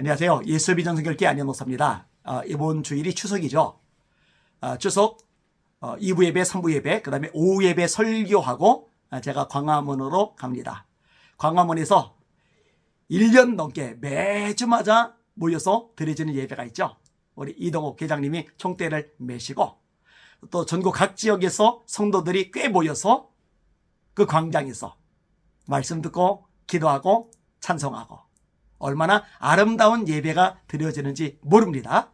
안녕하세요. 예수비 전 성결기 안녕노사입니다. 아, 이번 주일이 추석이죠. 아, 추석 어, 2부 예배, 3부 예배, 그 다음에 오후 예배 설교하고 아, 제가 광화문으로 갑니다. 광화문에서 1년 넘게 매주마다 모여서 드려지는 예배가 있죠. 우리 이동욱 계장님이 총대를 메시고 또 전국 각 지역에서 성도들이 꽤 모여서 그 광장에서 말씀 듣고 기도하고 찬송하고 얼마나 아름다운 예배가 드려지는지 모릅니다.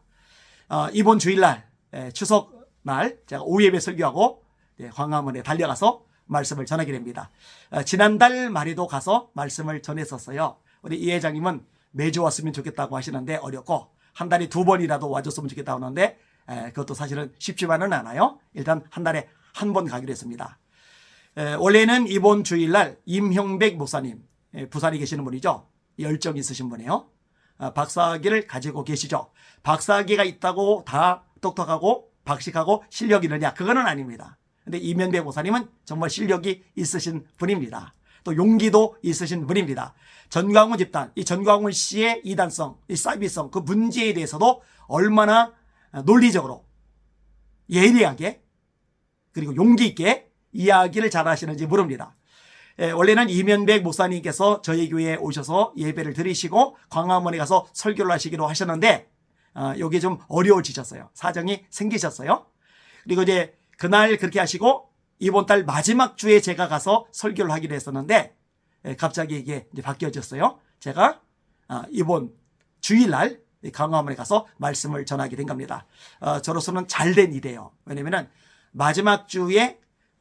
어, 이번 주일날 에, 추석 날 제가 오후 예배 설교하고 예, 광화문에 달려가서 말씀을 전하게 됩니다. 어, 지난달 말에도 가서 말씀을 전했었어요. 우리 이 회장님은 매주 왔으면 좋겠다고 하시는데 어렵고 한 달에 두 번이라도 와줬으면 좋겠다고 하는데 에, 그것도 사실은 쉽지만은 않아요. 일단 한 달에 한 번 가기로 했습니다. 에, 원래는 이번 주일날 임형백 목사님 에, 부산에 계시는 분이죠. 열정 있으신 분이에요. 아, 박사학위를 가지고 계시죠. 박사학위가 있다고 다 똑똑하고 박식하고 실력이 있느냐? 그거는 아닙니다. 근데 이면배 목사님은 정말 실력이 있으신 분입니다. 또 용기도 있으신 분입니다. 전광훈 집단, 이 전광훈 씨의 이단성, 이 사이비성, 그 문제에 대해서도 얼마나 논리적으로 예리하게 그리고 용기 있게 이야기를 잘 하시는지 모릅니다. 예, 원래는 이면백 목사님께서 저희 교회에 오셔서 예배를 드리시고 광화문에 가서 설교를 하시기로 하셨는데 어, 여기 좀 어려워지셨어요. 사정이 생기셨어요. 그리고 이제 그날 그렇게 하시고 이번 달 마지막 주에 제가 가서 설교를 하기로 했었는데 예, 갑자기 이게 바뀌어졌어요. 제가 아, 이번 주일날 이 강화문에 가서 말씀을 전하게 된 겁니다. 어, 저로서는 잘된 일이에요. 왜냐면은 마지막 주에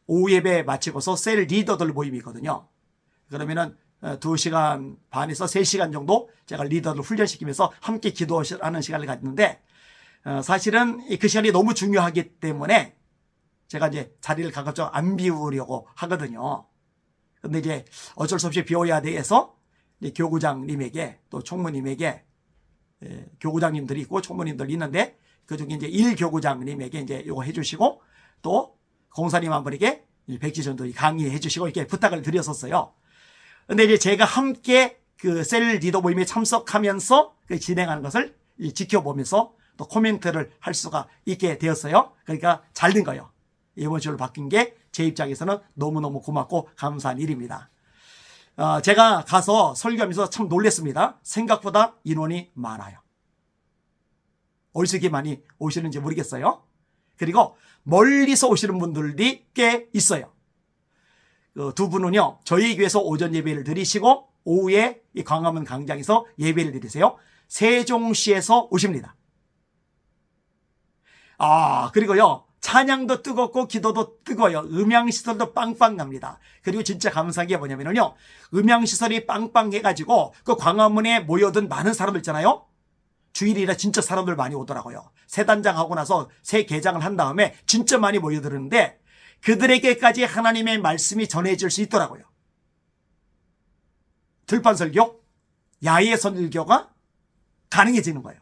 오후 예배 마치고서 셀 리더들 모임이거든요. 그러면은 어, 2시간 반에서 3시간 정도 제가 리더를 훈련시키면서 함께 기도하는 시간을 갖는데 어, 사실은 이그 시간이 너무 중요하기 때문에 제가 이제 자리를 가급적 안 비우려고 하거든요. 근데 이제 어쩔 수 없이 비워야 돼서 교구장님에게 또 총무님에게 예, 교구장님들이 있고 총무님들이 있는데 그 중에 이제 일 교구장님에게 이제 요거 해주시고 또 공사님 한 분에게 이 백지전도 강의해 주시고 이렇게 부탁을 드렸었어요. 근데 이제 제가 함께 그 셀 리더 모임에 참석하면서 그 진행하는 것을 이 지켜보면서 또 코멘트를 할 수가 있게 되었어요. 그러니까 잘 된 거예요. 이번 주로 바뀐 게 제 입장에서는 너무너무 고맙고 감사한 일입니다. 어, 제가 가서 설교하면서 참 놀랐습니다. 생각보다 인원이 많아요. 이렇게 많이 오시는지 모르겠어요. 그리고 멀리서 오시는 분들이 꽤 있어요. 그 두 분은요, 저희 교회에서 오전 예배를 드리시고, 오후에 이 광화문 광장에서 예배를 드리세요. 세종시에서 오십니다. 아, 그리고요, 찬양도 뜨겁고 기도도 뜨거워요. 음향시설도 빵빵 납니다. 그리고 진짜 감사한 게 뭐냐면요. 음향시설이 빵빵 해가지고 그 광화문에 모여든 많은 사람들 있잖아요. 주일이라 진짜 사람들 많이 오더라고요. 새 단장 하고 나서 새 개장을 한 다음에 진짜 많이 모여드는데 그들에게까지 하나님의 말씀이 전해질 수 있더라고요. 들판 설교, 야외 설교가 가능해지는 거예요.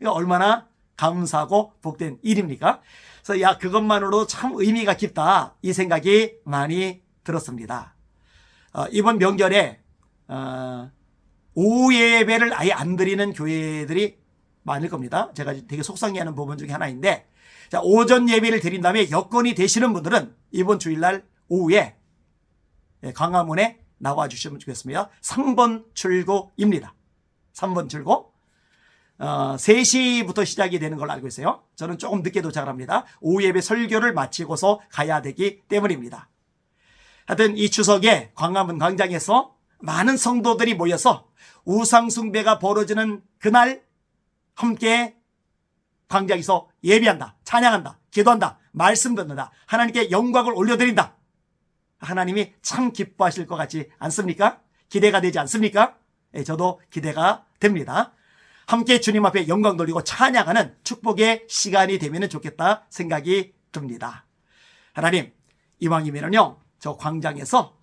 이거 얼마나 감사하고 복된 일입니까? 그래서 야 그것만으로도 참 의미가 깊다 이 생각이 많이 들었습니다. 어, 이번 명절에 어, 오후 예배를 아예 안 드리는 교회들이 많을 겁니다. 제가 되게 속상해하는 부분 중에 하나인데 자, 오전 예배를 드린 다음에 여건이 되시는 분들은 이번 주일날 오후에 예, 광화문에 나와 주시면 좋겠습니다. 3번 출구입니다. 3번 출구. 어, 3시부터 시작이 되는 걸로 알고 있어요. 저는 조금 늦게 도착을 합니다. 오후 예배 설교를 마치고서 가야 되기 때문입니다. 하여튼 이 추석에 광화문 광장에서 많은 성도들이 모여서 우상숭배가 벌어지는 그날 함께 광장에서 예배한다, 찬양한다, 기도한다, 말씀 듣는다, 하나님께 영광을 올려드린다. 하나님이 참 기뻐하실 것 같지 않습니까? 기대가 되지 않습니까? 예, 저도 기대가 됩니다. 함께 주님 앞에 영광 돌리고 찬양하는 축복의 시간이 되면 좋겠다 생각이 듭니다. 하나님, 이왕이면은요, 저 광장에서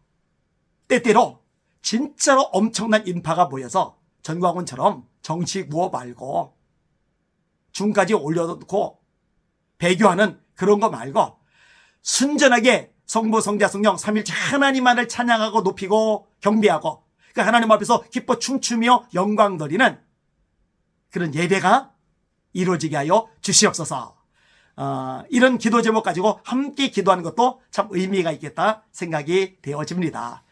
때때로 진짜로 엄청난 인파가 모여서 전광훈처럼 정치 구호 말고 중까지 올려놓고 배교하는 그런 거 말고 순전하게 성부 성자 성령 삼일체 하나님만을 찬양하고 높이고 경배하고 그 하나님 앞에서 기뻐 춤추며 영광 드리는 그런 예배가 이루어지게 하여 주시옵소서. 어, 이런 기도 제목 가지고 함께 기도하는 것도 참 의미가 있겠다 생각이 되어집니다.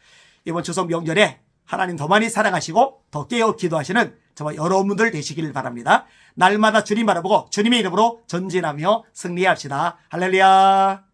이번 추석 명절에 하나님 더 많이 사랑하시고 더 깨어 기도하시는 저와 여러분들 되시길 바랍니다. 날마다 주님 바라보고 주님의 이름으로 전진하며 승리합시다. 할렐루야.